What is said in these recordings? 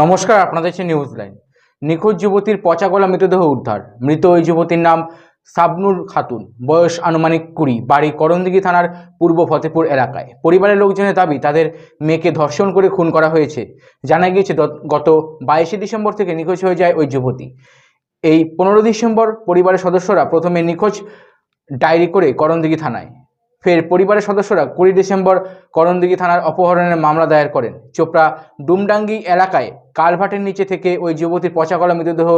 নমস্কার, আপনাদের হচ্ছে নিউজ লাইন নিখোঁজ যুবতীর পচাগলা মৃতদেহ উদ্ধার। মৃত ওই যুবতীর নাম সাবনুর খাতুন। বয়স আনুমানিক কুড়ি। বাড়ি করণদিঘি থানার পূর্ব ফতেপুর এলাকায়। পরিবারের লোকজনের দাবি, তাদের মেয়েকে ধর্ষণ করে খুন করা হয়েছে। জানা গিয়েছে গত বাইশে ডিসেম্বর থেকে নিখোঁজ হয়ে যায় ওই যুবতী। এই পনেরো ডিসেম্বর পরিবারের সদস্যরা প্রথমে নিখোঁজ ডায়েরি করে করণদিঘি থানায়। ফের পরিবারের সদস্যরা কুড়ি ডিসেম্বর করণদিঘি থানার অপহরণের মামলা দায়ের করেন। চোপড়া ডুমডাঙ্গি এলাকায় কালভার্টের নিচে থেকে ওই যুবতীর পচাগলা মৃতদেহ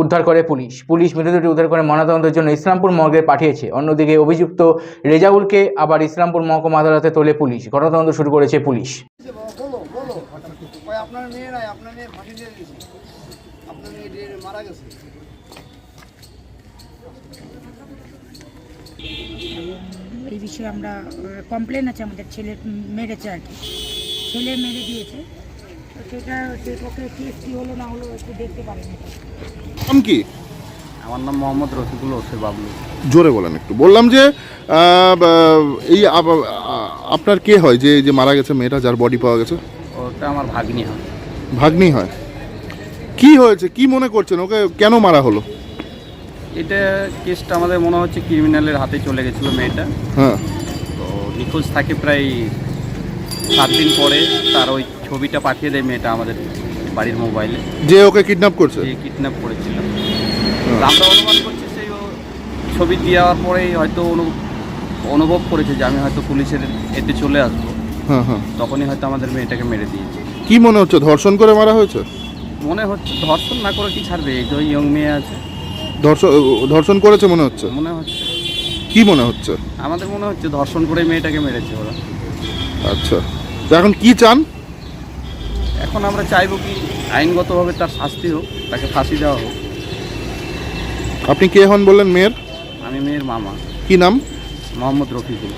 উদ্ধার করে পুলিশ। পুলিশ মৃতদেহটি উদ্ধার করে ময়নাতদন্তের জন্য ইসলামপুর মর্গে পাঠিয়েছে। অন্যদিকে অভিযুক্ত রেজাউলকে আবার ইসলামপুর মহকুমা আদালতে তোলে পুলিশ। ঘটনাতদন্ত শুরু করেছে পুলিশ। আপনার মেয়ে নাই, আপনার মেয়ে ফাঁসি দিয়ে দিয়েছে আপনার মেয়ে মারা গেছে। এই বিষয়ে আমরা কমপ্লেন আছে আমাদের ছেলে মেরেছে আর কি। ছেলে মেরে দিয়েছে। তো সেটা সে পক্ষে কেস কী হলো না হলো একটু দেখতে পারেন। এটা নাম কি? আমার নাম মোহাম্মদ রফিকুল বাবলু। জোরে বলেন একটু। বললাম যে আহ, বা- এই আ- আপনার কে হয় যে যে মারা গেছে মেয়েটা যার বডি পাওয়া গেছে? ওটা আমার ভাগ্নি হয়। ভাগ্নি হয়। কি হয়েছে? কি মনে করছেন? ওকে কেন মারা হলো? এটা কেসটা আমাদের মনে হচ্ছে ক্রিমিনালের হাতে চলে গেছিল মেয়েটা। হ্যাঁ। তো নিখোঁজ থাকে প্রায় সাত দিন পরে তার ওই ছবিটা পাঠিয়ে দেয় মেয়েটা আমাদের বাড়ির মোবাইলে। যে ওকে কিডন্যাপ করছে? যে কিডন্যাপ করেছিল। তো আমরা অনুমান করছি সেই ও ছবি দেওয়ার পরেই হয়তো অনু- অনুভব করেছে যে আমি হয়তো পুলিশের এতে চলে আসব। হ্যাঁ হ্যাঁ। তখনই হয়তো আমাদের মেয়েটাকে মেরে দিয়েছে। কি মনে হচ্ছে? ধর্ষণ করে মারা হয়েছে? মনে হচ্ছে ধর্ষণ না করে কি ছাড়বে? এই যে ইয়ং মেয়ে আছে। ধর্ষণ ধর্ষণ করেছে মনে হচ্ছে? মনে হচ্ছে। কি মনে হচ্ছে? আমাদের মনে হচ্ছে ধর্ষণ করে মেয়েটাকে মেরেছে ওরা। আচ্ছা। তো এখন কি চান? এখন আমরা চাইব কি আইনগতভাবে তার শাস্তি হোক তাকে ফাঁসি দেওয়া হোক। আপনি কে হন বললেন মেয়ের? আমি মেয়ের মামা। কি নাম? মোহাম্মদ রফিকুল।